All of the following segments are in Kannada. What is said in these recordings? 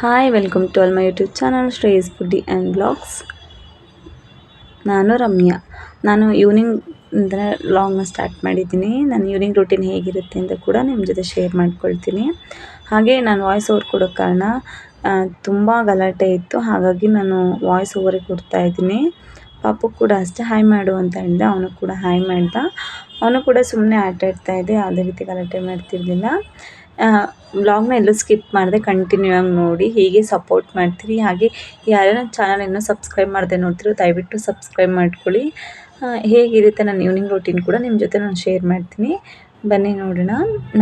Hi welcome to all my YouTube channel Shreyas foodie and blogs ನಾನು ರಮ್ಯಾ. ನಾನು ಈವ್ನಿಂಗ್ ಅಂದರೆ ಲಾಂಗ್ನ ಸ್ಟಾರ್ಟ್ ಮಾಡಿದ್ದೀನಿ. ನನ್ನ ಈವ್ನಿಂಗ್ ರೂಟೀನ್ ಹೇಗಿರುತ್ತೆ ಅಂತ ಕೂಡ ನಿಮ್ಮ ಜೊತೆ ಶೇರ್ ಮಾಡ್ಕೊಳ್ತೀನಿ. ಹಾಗೆ ನಾನು ವಾಯ್ಸ್ ಓವರ್ ಕೊಡೋ ಕಾರಣ ತುಂಬ ಗಲಾಟೆ ಇತ್ತು. ಹಾಗಾಗಿ ನಾನು ವಾಯ್ಸ್ ಓವರೇ ಕೊಡ್ತಾ ಇದ್ದೀನಿ. ಪಾಪು ಕೂಡ ಅಷ್ಟೇ ಹಾಯ್ ಮಾಡು ಅಂತ ಹೇಳಿದೆ. ಅವನು ಕೂಡ ಹಾಯ್ ಮಾಡ್ದ. ಅವನು ಕೂಡ ಸುಮ್ಮನೆ ಆಟ ಆಡ್ತಾ ಇದ್ದೆ. ಯಾವುದೇ ರೀತಿ ಗಲಾಟೆ ಮಾಡ್ತಿರ್ಲಿಲ್ಲ. ವ್ಲಾಗ್ನ ಎಲ್ಲೂ ಸ್ಕಿಪ್ ಮಾಡಿದೆ ಕಂಟಿನ್ಯೂ ಆಗಿ ನೋಡಿ ಹೀಗೆ ಸಪೋರ್ಟ್ ಮಾಡ್ತೀರಿ. ಹಾಗೆ ಯಾರ್ಯಾರು ಚಾನಲ್ ಇನ್ನೂ ಸಬ್ಸ್ಕ್ರೈಬ್ ಮಾಡದೆ ನೋಡ್ತಿರೋ ದಯವಿಟ್ಟು ಸಬ್ಸ್ಕ್ರೈಬ್ ಮಾಡ್ಕೊಳ್ಳಿ. ಹೇಗಿರುತ್ತೆ ನನ್ನ ಈವ್ನಿಂಗ್ ರೂಟೀನ್ ಕೂಡ ನಿಮ್ಮ ಜೊತೆ ನಾನು ಶೇರ್ ಮಾಡ್ತೀನಿ. ಬನ್ನಿ ನೋಡೋಣ.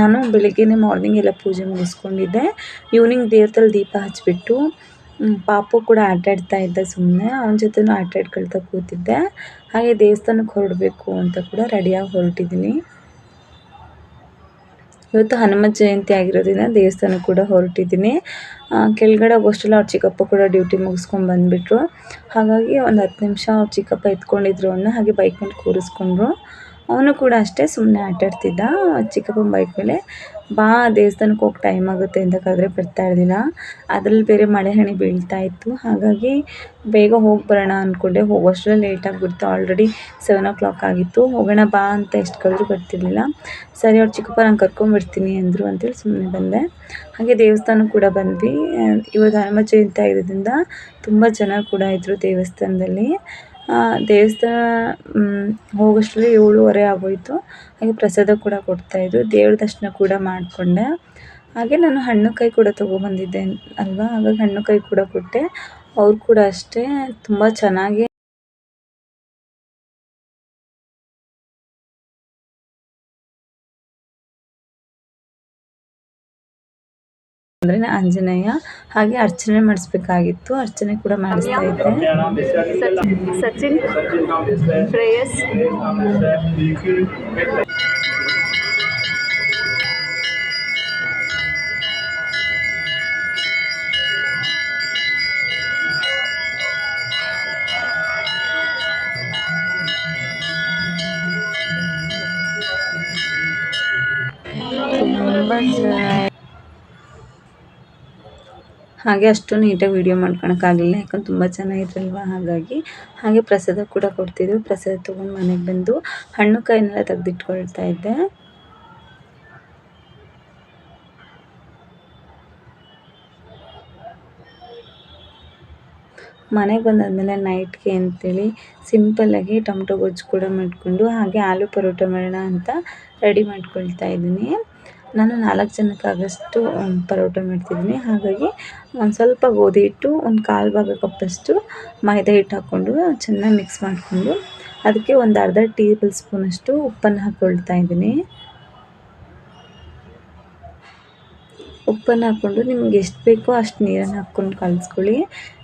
ನಾನು ಬೆಳಿಗ್ಗೆನೇ ಮಾರ್ನಿಂಗ್ ಎಲ್ಲ ಪೂಜೆ ಮುಗಿಸ್ಕೊಂಡಿದ್ದೆ. ಈವ್ನಿಂಗ್ ದೇವ್ರದಲ್ಲಿ ದೀಪ ಹಚ್ಚಿಬಿಟ್ಟು ಪಾಪು ಕೂಡ ಆಟಾಡ್ತಾ ಇದ್ದ ಸುಮ್ಮನೆ ಅವನ ಜೊತೆನೂ ಆಟಾಡ್ಕೊಳ್ತಾ ಕೂತಿದ್ದೆ. ಹಾಗೆ ದೇವಸ್ಥಾನಕ್ಕೆ ಹೊರಡಬೇಕು ಅಂತ ಕೂಡ ರೆಡಿಯಾಗಿ ಹೊರಟಿದ್ದೀನಿ. ಇವತ್ತು ಹನುಮ ಜಯಂತಿ ಆಗಿರೋದ್ರಿಂದ ದೇವಸ್ಥಾನಕ್ಕೆ ಕೂಡ ಹೊರಟಿದ್ದೀನಿ. ಕೆಳಗಡೆ ಹೋಗೋಷ್ಟೆಲ್ಲ ಅವ್ರ ಚಿಕ್ಕಪ್ಪ ಕೂಡ ಡ್ಯೂಟಿ ಮುಗಿಸ್ಕೊಂಡು ಬಂದುಬಿಟ್ರು. ಹಾಗಾಗಿ ಒಂದು ಹತ್ತು ನಿಮಿಷ ಅವ್ರ ಚಿಕ್ಕಪ್ಪ ಎತ್ಕೊಂಡಿದ್ರು ಅವನ್ನ ಹಾಗೆ ಬೈಕ್ ಮೇಲೆ ಕೂರಿಸ್ಕೊಂಡ್ರು. ಅವನು ಕೂಡ ಅಷ್ಟೇ ಸುಮ್ಮನೆ ಆಟಾಡ್ತಿದ್ದ. ಚಿಕ್ಕಪ್ಪನ ಬೈಕ್ ಮೇಲೆ, ಬಾ, ದೇವಸ್ಥಾನಕ್ಕೆ ಹೋಗಿ ಟೈಮ್ ಆಗುತ್ತೆ ಅಂತ ಕರೆದ್ರೆ ಬರ್ತಾ ಇರಲಿಲ್ಲ. ಅದರಲ್ಲಿ ಬೇರೆ ಮಳೆ ಹನಿ ಬೀಳ್ತಾ ಇತ್ತು. ಹಾಗಾಗಿ ಬೇಗ ಹೋಗಿ ಬರೋಣ ಅಂದ್ಕೊಂಡೆ ಹೋಗೋಷ್ಟರಲ್ಲಿ ಲೇಟ್ ಆಗಿಬಿಡ್ತು. ಆಲ್ರೆಡಿ ಸೆವೆನ್ ಓ ಕ್ಲಾಕ್ ಆಗಿತ್ತು. ಹೋಗೋಣ ಬಾ ಅಂತ ಎಷ್ಟು ಕಳೆದ್ರು ಬರ್ತಿರ್ಲಿಲ್ಲ. ಸರಿ ಅವ್ರು ಚಿಕ್ಕಪ್ಪ ನಂಗೆ ಕರ್ಕೊಂಬಿಡ್ತೀನಿ ಅಂದರು ಅಂತೇಳಿ ಸುಮ್ಮನೆ ಬಂದೆ. ಹಾಗೆ ದೇವಸ್ಥಾನ ಕೂಡ ಬಂದ್ವಿ. ಇವತ್ತು ಹನುಮ ಜಯಂತಿ ಆಗಿರೋದ್ರಿಂದ ತುಂಬ ಜನ ಕೂಡ ಇದ್ದರು ದೇವಸ್ಥಾನದಲ್ಲಿ. ದೇವಸ್ಥಾನ ಹೋಗೋಷ್ಟರಲ್ಲಿ ಏಳುವರೆ ಆಗೋಯಿತು. ಹಾಗೆ ಪ್ರಸಾದ ಕೂಡ ಕೊಡ್ತಾಯಿದ್ರು ದೇವ್ರ ದರ್ಶನ ಕೂಡ ಮಾಡಿಕೊಂಡೆ. ಹಾಗೆ ನಾನು ಹಣ್ಣು ಕಾಯಿ ಕೂಡ ತೊಗೊಬಂದಿದ್ದೆ ಅಲ್ವಾ? ಹಾಗಾಗಿ ಹಣ್ಣು ಕಾಯಿ ಕೂಡ ಕೊಟ್ಟೆ. ಅವ್ರು ಕೂಡ ಅಷ್ಟೇ. ತುಂಬ ಚೆನ್ನಾಗಿ ಅಂದರೆ ಆಂಜನೇಯ. ಹಾಗೆ ಅರ್ಚನೆ ಮಾಡಿಸ್ಬೇಕಾಗಿತ್ತು. ಅರ್ಚನೆ ಕೂಡ ಮಾಡಿಸ್ತಾ ಇದ್ದೆ. ಸಚಿನ್ ಶ್ರೇಯಸ್ ತುಂಬ ಚೆನ್ನಾಗಿ ಹಾಗೆ ಅಷ್ಟು ನೀಟಾಗಿ ವೀಡಿಯೋ ಮಾಡ್ಕೊಳಕ್ಕಾಗಲಿಲ್ಲ ಯಾಕಂದ್ರೆ ತುಂಬ ಚೆನ್ನಾಗಿದ್ರಲ್ವ ಹಾಗಾಗಿ ಹಾಗೆ ಪ್ರಸಾದ ಕೂಡ ಕೊಡ್ತಿದ್ರು. ಪ್ರಸಾದ ತೊಗೊಂಡು ಮನೆಗೆ ಬಂದು ಹಣ್ಣು ಕಾಯಿನೆಲ್ಲ ತೆಗೆದಿಟ್ಕೊಳ್ತಾ ಇದ್ದೆ. ಮನೆಗೆ ಬಂದಾದಮೇಲೆ ನೈಟ್ಗೆ ಅಂತೇಳಿ ಸಿಂಪಲ್ಲಾಗಿ ಟೊಮೊಟೊ ಗೊಜ್ಜು ಕೂಡ ಮಾಡಿಕೊಂಡು ಹಾಗೆ ಆಲೂ ಪರೋಟ ಮಾಡೋಣ ಅಂತ ರೆಡಿ ಮಾಡ್ಕೊಳ್ತಾ ಇದ್ದೀನಿ. ನಾನು ನಾಲ್ಕು ಜನಕ್ಕೆ ಆಗೋಷ್ಟು ಪರೋಟ ಮಾಡ್ತಿದ್ದೀನಿ. ಹಾಗಾಗಿ ಒಂದು ಸ್ವಲ್ಪ ಗೋಧಿ ಹಿಟ್ಟು, ಒಂದು ಕಾಲು ಭಾಗ ಕಪ್ಪಷ್ಟು ಮೈದಾ ಹಿಟ್ಟು ಹಾಕ್ಕೊಂಡು ಚೆನ್ನಾಗಿ ಮಿಕ್ಸ್ ಮಾಡಿಕೊಂಡು, ಅದಕ್ಕೆ ಒಂದು ಅರ್ಧ ಟೇಬಲ್ ಸ್ಪೂನಷ್ಟು ಉಪ್ಪನ್ನು ಹಾಕ್ಕೊಳ್ತಾ ಇದ್ದೀನಿ. ಉಪ್ಪನ್ನು ಹಾಕ್ಕೊಂಡು ನಿಮ್ಗೆ ಎಷ್ಟು ಬೇಕೋ ಅಷ್ಟು ನೀರನ್ನು ಹಾಕ್ಕೊಂಡು ಕಲಿಸ್ಕೊಳ್ಳಿ.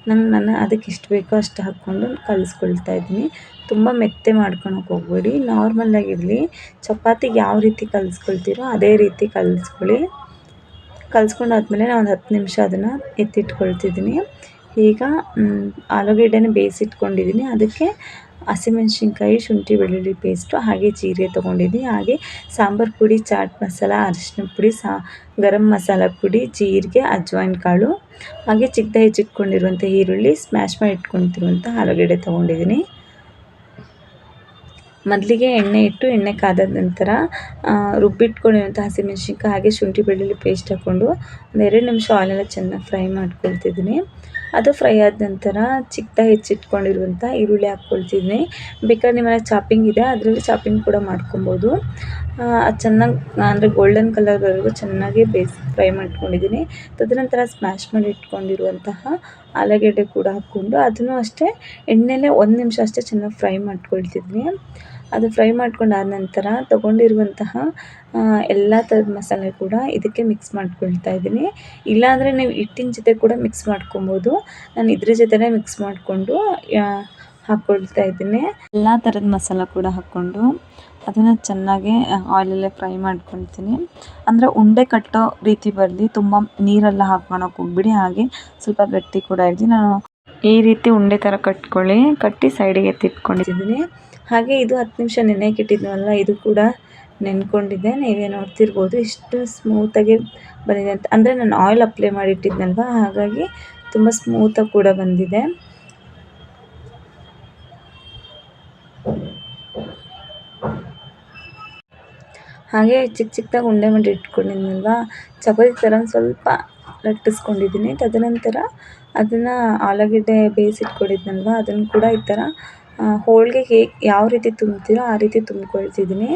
ನಂಗೆ ನಾನು ಅದಕ್ಕೆ ಎಷ್ಟು ಬೇಕೋ ಅಷ್ಟು ಹಾಕ್ಕೊಂಡು ಕಲಿಸ್ಕೊಳ್ತಾ ಇದ್ದೀನಿ. ತುಂಬ ಮೆತ್ತೆ ಮಾಡ್ಕೊಳಕ್ಕೆ ಹೋಗ್ಬೇಡಿ. ನಾರ್ಮಲಾಗಿರಲಿ ಚಪಾತಿಗೆ ಯಾವ ರೀತಿ ಕಲಿಸ್ಕೊಳ್ತೀರೋ ಅದೇ ರೀತಿ ಕಲಿಸ್ಕೊಳ್ಳಿ. ಕಲಿಸ್ಕೊಂಡಾದ್ಮೇಲೆ ನಾನು ಒಂದು ಹತ್ತು ನಿಮಿಷ ಅದನ್ನು ಎತ್ತಿಟ್ಕೊಳ್ತಿದ್ದೀನಿ. ಈಗ ಆಲೂಗೆಡ್ಡೆನ ಬೇಯಿಸಿಟ್ಕೊಂಡಿದ್ದೀನಿ. ಅದಕ್ಕೆ ಹಸಿಮೆಣ್ಸಿನ್ಕಾಯಿ, ಶುಂಠಿ, ಬೆಳ್ಳುಳ್ಳಿ ಪೇಸ್ಟು ಹಾಗೆ ಜೀರಿಗೆ ತೊಗೊಂಡಿದ್ದೀನಿ ಹಾಗೆ ಸಾಂಬಾರು ಪುಡಿ, ಚಾಟ್ ಮಸಾಲ, ಅರಿಶಿನ ಪುಡಿ, ಸಾ, ಗರಂ ಮಸಾಲ ಪುಡಿ, ಜೀರಿಗೆ ಅಜ್ವಾಯಿನ್ ಕಾಳು, ಹಾಗೆ ಚಿಕ್ಕದಾಗಿ ಹೆಚ್ಚಿಟ್ಕೊಂಡಿರುವಂಥ ಈರುಳ್ಳಿ ಸ್ಮ್ಯಾಶ್ ಮಾಡಿ ಇಟ್ಕೊತಿರುವಂಥ ಆಲೂಗಡ್ಡೆ ತೊಗೊಂಡಿದ್ದೀನಿ ಮೊದಲಿಗೆ ಎಣ್ಣೆ ಇಟ್ಟು ಎಣ್ಣೆ ಕಾದ ನಂತರ ರುಬ್ಬಿಟ್ಕೊಂಡಿರುವಂಥ ಹಸಿಮೆಣ್ಸಿನ್ಕಾಯಿ ಹಾಗೆ ಶುಂಠಿ, ಬೆಳ್ಳುಳ್ಳಿ ಪೇಸ್ಟ್ ಹಾಕ್ಕೊಂಡು ಒಂದು ಎರಡು ನಿಮಿಷ ಆಯಿಲೆಲ್ಲ ಚೆನ್ನಾಗಿ ಫ್ರೈ ಮಾಡ್ಕೊಳ್ತಿದ್ದೀನಿ ಅದು ಫ್ರೈ ಆದ ನಂತರ ಚಿಕ್ಕದಾಗಿ ಹೆಚ್ಚಿಟ್ಕೊಂಡಿರುವಂಥ ಈರುಳ್ಳಿ ಹಾಕ್ಕೊಳ್ತಿದ್ದೀನಿ ಬೇಕಾದ್ರೆ ನಿಮ್ಮನೆ ಚಾಪಿಂಗ್ ಇದೆ, ಅದರಲ್ಲಿ ಚಾಪಿಂಗ್ ಕೂಡ ಮಾಡ್ಕೊಬೋದು. ಅದು ಚೆನ್ನಾಗಿ, ಅಂದರೆ ಗೋಲ್ಡನ್ ಕಲರ್ವರೆಗೂ ಚೆನ್ನಾಗಿ ಬೇಯಿಸಿ ಫ್ರೈ ಮಾಡ್ಕೊಂಡಿದ್ದೀನಿ. ತದನಂತರ ಸ್ಮ್ಯಾಶ್ ಮಾಡಿ ಇಟ್ಕೊಂಡಿರುವಂತಹ ಆಲೂಗೆಡ್ಡೆ ಕೂಡ ಹಾಕ್ಕೊಂಡು, ಅದನ್ನು ಅಷ್ಟೇ ಎಣ್ಣೆಲೇ ಒಂದು ನಿಮಿಷ ಅಷ್ಟೇ ಚೆನ್ನಾಗಿ ಫ್ರೈ ಮಾಡ್ಕೊಳ್ತಿದ್ದೀನಿ ಅದು ಫ್ರೈ ಮಾಡ್ಕೊಂಡಾದ ನಂತರ ತೊಗೊಂಡಿರುವಂತಹ ಎಲ್ಲ ಥರದ ಮಸಾಲೆ ಕೂಡ ಇದಕ್ಕೆ ಮಿಕ್ಸ್ ಮಾಡ್ಕೊಳ್ತಾ ಇದ್ದೀನಿ. ಇಲ್ಲಾಂದರೆ ನೀವು ಹಿಟ್ಟಿನ ಜೊತೆ ಕೂಡ ಮಿಕ್ಸ್ ಮಾಡ್ಕೊಬೋದು. ನಾನು ಇದ್ರ ಜೊತೆನೇ ಮಿಕ್ಸ್ ಮಾಡಿಕೊಂಡು ಹಾಕ್ಕೊಳ್ತಾ ಇದ್ದೀನಿ. ಎಲ್ಲ ಥರದ ಮಸಾಲ ಕೂಡ ಹಾಕ್ಕೊಂಡು ಅದನ್ನು ಚೆನ್ನಾಗಿ ಆಯಿಲಲ್ಲೇ ಫ್ರೈ ಮಾಡ್ಕೊಳ್ತೀನಿ. ಅಂದರೆ ಉಂಡೆ ಕಟ್ಟೋ ರೀತಿ ಬರಲಿ, ತುಂಬ ನೀರೆಲ್ಲ ಹಾಕ್ಕೊಳಕ್ಕೆ ಹೋಗ್ಬಿಡಿ. ಹಾಗೆ ಸ್ವಲ್ಪ ಗಟ್ಟಿ ಕೂಡ ಇರಲಿ. ನಾನು ಈ ರೀತಿ ಉಂಡೆ ಥರ ಕಟ್ಕೊಳ್ಳಿ. ಕಟ್ಟಿ ಸೈಡಿಗೆ ಎತ್ತಿಟ್ಕೊಂಡಿದ್ದೀನಿ. ಹಾಗೆ ಇದು ಹತ್ತು ನಿಮಿಷ ನೆನೆಯಕ್ಕಿಟ್ಟಿದ್ನಲ್ಲ ಇದು ಕೂಡ ನೆನ್ಕೊಂಡಿದ್ದೆ. ನೀವೇ ನೋಡ್ತಿರ್ಬೋದು ಎಷ್ಟು ಸ್ಮೂತಾಗಿ ಬಂದಿದೆ ಅಂತ. ಅಂದರೆ ನಾನು ಆಯಿಲ್ ಅಪ್ಲೈ ಮಾಡಿಟ್ಟಿದ್ನಲ್ವ, ಹಾಗಾಗಿ ತುಂಬ ಸ್ಮೂತಾಗಿ ಕೂಡ ಬಂದಿದೆ. ಹಾಗೆ ಚಿಕ್ಕ ಚಿಕ್ಕದಾಗಿ ಉಂಡೆ ಮಾಡಿ ಇಟ್ಕೊಂಡಿದ್ನಲ್ವ, ಚಪಾತಿ ಥರ ಸ್ವಲ್ಪ ಲಟ್ಟಿಸ್ಕೊಂಡಿದ್ದೀನಿ. ತದನಂತರ ಅದನ್ನು ಆಲೂಗಡ್ಡೆ ಬೇಯಿಸಿಟ್ಕೊಂಡಿದ್ನಲ್ವ, ಅದನ್ನು ಕೂಡ ಈ ಥರ ಹೋಳಿಗೆ ಹೇಗೆ ಯಾವ ರೀತಿ ತುಂಬ್ತೀರೋ ಆ ರೀತಿ ತುಂಬ್ಕೊಳ್ತಿದ್ದೀನಿ.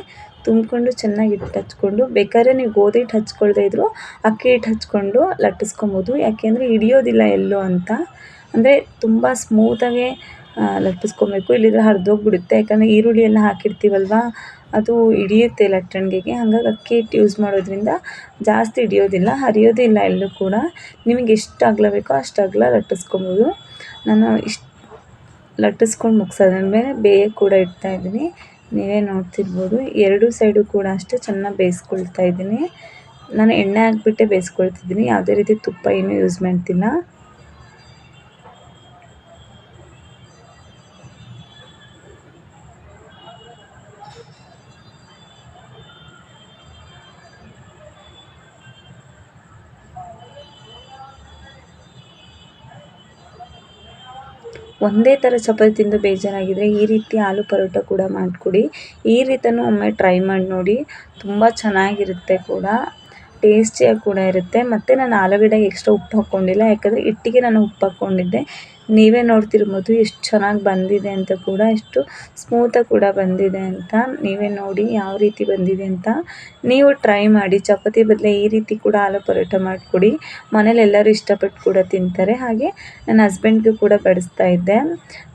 ತುಂಬಿಕೊಂಡು ಚೆನ್ನಾಗಿ ಹಿಟ್ಟು ಹಚ್ಕೊಂಡು, ಬೇಕಾದ್ರೆ ನೀವು ಗೋಧಿ ಹಿಟ್ಟು ಹಚ್ಕೊಳ್ದೇ ಇದ್ದರೂ ಅಕ್ಕಿ ಹಿಟ್ಟು ಹಚ್ಕೊಂಡು ಲಟ್ಟಿಸ್ಕೊಬೋದು. ಯಾಕೆಂದರೆ ಹಿಡಿಯೋದಿಲ್ಲ ಎಲ್ಲೂ ಅಂತ. ಅಂದರೆ ತುಂಬ ಸ್ಮೂತಾಗೆ ಲಟ್ಟಿಸ್ಕೊಬೇಕು. ಇಲ್ಲಿದ್ರೆ ಹರಿದೋಗ್ಬಿಡುತ್ತೆ. ಯಾಕಂದರೆ ಈರುಳ್ಳಿ ಎಲ್ಲ ಹಾಕಿರ್ತೀವಲ್ವ, ಅದು ಹಿಡಿಯುತ್ತೆ ಲಟ್ಟಣಿಗೆಗೆ. ಹಾಗಾಗಿ ಅಕ್ಕಿ ಹಿಟ್ಟು ಯೂಸ್ ಮಾಡೋದ್ರಿಂದ ಜಾಸ್ತಿ ಹಿಡಿಯೋದಿಲ್ಲ ಹರಿಯೋದಿಲ್ಲ ಎಲ್ಲೂ ಕೂಡ. ನಿಮಗೆ ಎಷ್ಟು ಅಗಲ ಬೇಕೋ ಅಷ್ಟು ಅಗಲ ಲಟ್ಟಿಸ್ಕೊಬೋದು. ನಾನು ಇಷ್ಟು ಲಟ್ಟಿಸ್ಕೊಂಡು ಮುಗ್ಸಾದ್ಮೇಲೆ ಬೇಯಕ್ಕೆ ಕೂಡ ಇಡ್ತಾ ಇದ್ದೀನಿ. ನೀವೇ ನೋಡ್ತಿರ್ಬೋದು. ಎರಡೂ ಸೈಡು ಕೂಡ ಅಷ್ಟೇ ಚೆನ್ನಾಗಿ ಬೇಯಿಸ್ಕೊಳ್ತಾ ಇದ್ದೀನಿ. ನಾನು ಎಣ್ಣೆ ಹಾಕ್ಬಿಟ್ಟೆ ಬೇಯಿಸ್ಕೊಳ್ತಿದ್ದೀನಿ. ಯಾವುದೇ ರೀತಿ ತುಪ್ಪ ಏನೂ ಯೂಸ್ ಮಾಡ್ತಿಲ್ಲ. ಒಂದೇ ಥರ ಚಪಾತಿ ತಿಂದು ಬೇಜಾರಾಗಿದ್ದರೆ ಈ ರೀತಿ ಆಲೂ ಪರೋಟ ಕೂಡ ಮಾಡಿಕೊಡಿ. ಈ ರೀತಿಯೂ ಒಮ್ಮೆ ಟ್ರೈ ಮಾಡಿ ನೋಡಿ. ತುಂಬ ಚೆನ್ನಾಗಿರುತ್ತೆ ಕೂಡ. ಟೇಸ್ಟಿಯಾಗಿ ಕೂಡ ಇರುತ್ತೆ. ಮತ್ತು ನಾನು ಆಲೂಗಡ್ಡೆಗೆ ಎಕ್ಸ್ಟ್ರಾ ಉಪ್ಪು ಹಾಕ್ಕೊಂಡಿಲ್ಲ ಯಾಕಂದರೆ ಹಿಟ್ಟಿಗೆ ನಾನು ಉಪ್ಪು ಹಾಕ್ಕೊಂಡಿದ್ದೆ ನೀವೇ ನೋಡ್ತಿರ್ಬೋದು ಎಷ್ಟು ಚೆನ್ನಾಗಿ ಬಂದಿದೆ ಅಂತ ಕೂಡ, ಎಷ್ಟು ಸ್ಮೂತಾಗಿ ಕೂಡ ಬಂದಿದೆ ಅಂತ. ನೀವೇ ನೋಡಿ ಯಾವ ರೀತಿ ಬಂದಿದೆ ಅಂತ. ನೀವು ಟ್ರೈ ಮಾಡಿ. ಚಪಾತಿ ಬದಲು ಈ ರೀತಿ ಕೂಡ ಆಲೂ ಪರೋಟ ಮಾಡಿಕೊಡಿ. ಮನೇಲಿ ಎಲ್ಲರೂ ಇಷ್ಟಪಟ್ಟು ಕೂಡ ತಿಂತಾರೆ. ಹಾಗೆ ನನ್ನ ಹಸ್ಬೆಂಡ್ಗೂ ಕೂಡ ಬಡಿಸ್ತಾ ಇದ್ದೆ.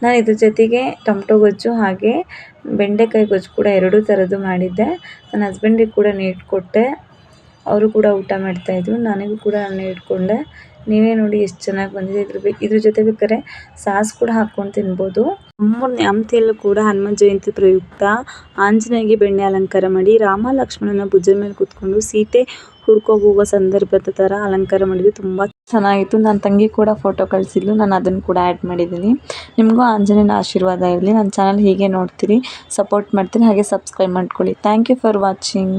ನಾನು ಇದ್ರ ಜೊತೆಗೆ ಟೊಮೆಟೊ ಗೊಜ್ಜು ಹಾಗೆ ಬೆಂಡೆಕಾಯಿ ಗೊಜ್ಜು ಕೂಡ ಎರಡೂ ಥರದ್ದು ಮಾಡಿದ್ದೆ. ನನ್ನ ಹಸ್ಬೆಂಡಿಗೆ ಕೂಡ ನೀಡ್ಕೊಟ್ಟೆ ಅವರು ಕೂಡ ಊಟ ಮಾಡ್ತಾಯಿದ್ರು ನನಗೂ ಕೂಡ ನಾನು ಇಟ್ಕೊಂಡೆ. ನೀವೇ ನೋಡಿ ಎಷ್ಟು ಚೆನ್ನಾಗಿ ಬಂದಿದೆ. ಇದ್ರ ಬೇಕು ಇದ್ರ ಜೊತೆ ಬೇಕಾದ್ರೆ ಸಾಸ್ ಕೂಡ ಹಾಕ್ಕೊಂಡು ತಿನ್ಬೋದು. ನಮ್ಮ ನ್ಯಾಮತಿಯಲ್ಲೂ ಕೂಡ ಹನುಮಾನ್ ಜಯಂತಿ ಪ್ರಯುಕ್ತ. ಆಂಜನೇಯಗೆ ಬೆಣ್ಣೆ ಅಲಂಕಾರ ಮಾಡಿ, ರಾಮ ಲಕ್ಷ್ಮಣನ ಭುಜದ ಮೇಲೆ ಕೂತ್ಕೊಂಡು ಸೀತೆ ಹೋಗೋ ಸಂದರ್ಭದ ಥರ ಅಲಂಕಾರ ಮಾಡಿದ್ವಿ ತುಂಬ ಚೆನ್ನಾಗಿತ್ತು. ನನ್ನ ತಂಗಿ ಕೂಡ ಫೋಟೋ ಕಳಿಸಿದ್ಲು. ನಾನು ಅದನ್ನು ಕೂಡ ಆ್ಯಡ್ ಮಾಡಿದ್ದೀನಿ. ನಿಮಗೂ ಆಂಜನೇಯನ ಆಶೀರ್ವಾದ ಇರಲಿ. ನನ್ನ ಚಾನಲ್ ಹೀಗೆ ನೋಡ್ತೀರಿ ಸಪೋರ್ಟ್ ಮಾಡ್ತೀನಿ ಹಾಗೆ ಸಬ್ಸ್ಕ್ರೈಬ್ ಮಾಡ್ಕೊಳ್ಳಿ. Thank you for watching